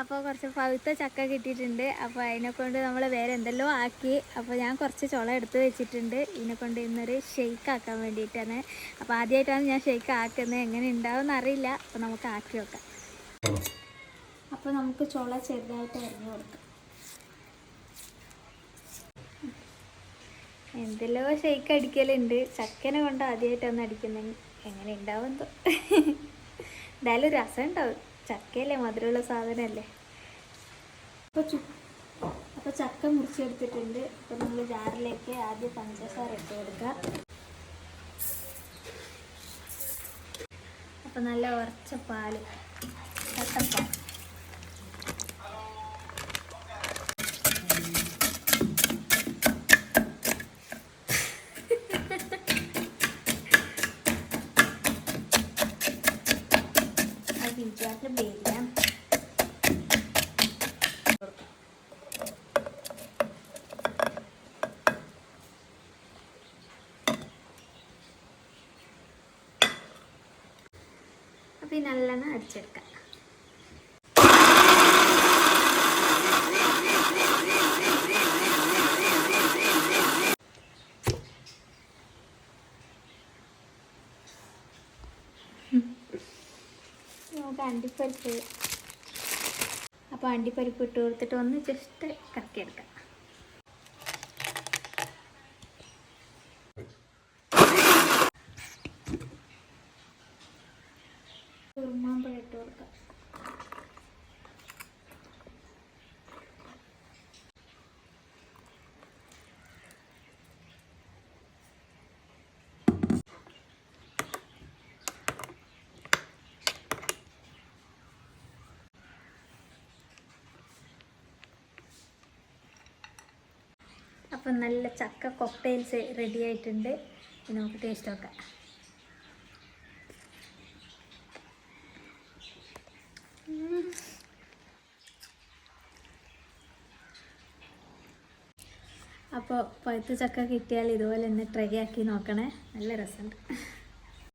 അപ്പോൾ കുറച്ച് പഴുത്ത ചക്ക കിട്ടിയിട്ടുണ്ട്. അപ്പോൾ അതിനെ കൊണ്ട് നമ്മൾ വേറെ എന്തെല്ലോ ആക്കി. അപ്പോൾ ഞാൻ കുറച്ച് ചുള എടുത്ത് വെച്ചിട്ടുണ്ട്. ഇതിനെ കൊണ്ട് ഇന്നൊരു ഷെയ്ക്ക് ആക്കാൻ വേണ്ടിയിട്ടാണ്. അപ്പോൾ ആദ്യമായിട്ടാണ് ഞാൻ ഷെയ്ക്ക് ആക്കുന്നത്. എങ്ങനെ ഉണ്ടാവും അറിയില്ല. അപ്പോൾ നമുക്ക് ആക്കി വെക്കാം അപ്പോൾ നമുക്ക് ചുള ചെറുതായിട്ട് അരിഞ്ഞു കൊടുക്കാം. എന്തെല്ലോ ഷെയ്ക്ക് അടിക്കലുണ്ട്. ചക്കനെ കൊണ്ട് ആദ്യമായിട്ടൊന്ന് അടിക്കുന്നത് എങ്ങനെ ഉണ്ടാവും എന്തോ എന്തായാലും രസം ഉണ്ടാവും ചക്കയല്ലേ മധുരമുള്ള സാധനമല്ലേ? അപ്പോൾ അപ്പോൾ ചക്ക മുറിച്ചെടുത്തിട്ടുണ്ട്. അപ്പോൾ നമ്മൾ ജാറിലേക്ക് ആദ്യം പഞ്ചസാര ഇട്ട് കൊടുക്കുക അപ്പോൾ നല്ല ഉറച്ച പാൽ. കട്ടപ്പാൽ വിചാരിച്ച ബേരിയാൻ അപ്പോൾ ഈ നല്ലെണ്ണം അടിച്ചെടുക്കാം. നമുക്ക് അണ്ടിപ്പരിപ്പ്. അപ്പോൾ അണ്ടിപ്പരിപ്പ് ഇട്ട് കൊടുത്തിട്ട് ഒന്ന് ജസ്റ്റ് കറക്കിയെടുക്കാം ഉറുമാമ്പഴം ഇട്ട് കൊടുക്കാം അപ്പം നല്ല ചക്ക കൊക്ടെയിൽസ് റെഡി ആയിട്ടുണ്ട്. നമുക്ക് ടേസ്റ്റ് നോക്കാം. അപ്പോൾ പഴുത്ത ചക്ക കിട്ടിയാൽ ഇതുപോലെ ഒന്ന് ട്രൈ ആക്കി നോക്കണേ. നല്ല രസമുണ്ട്.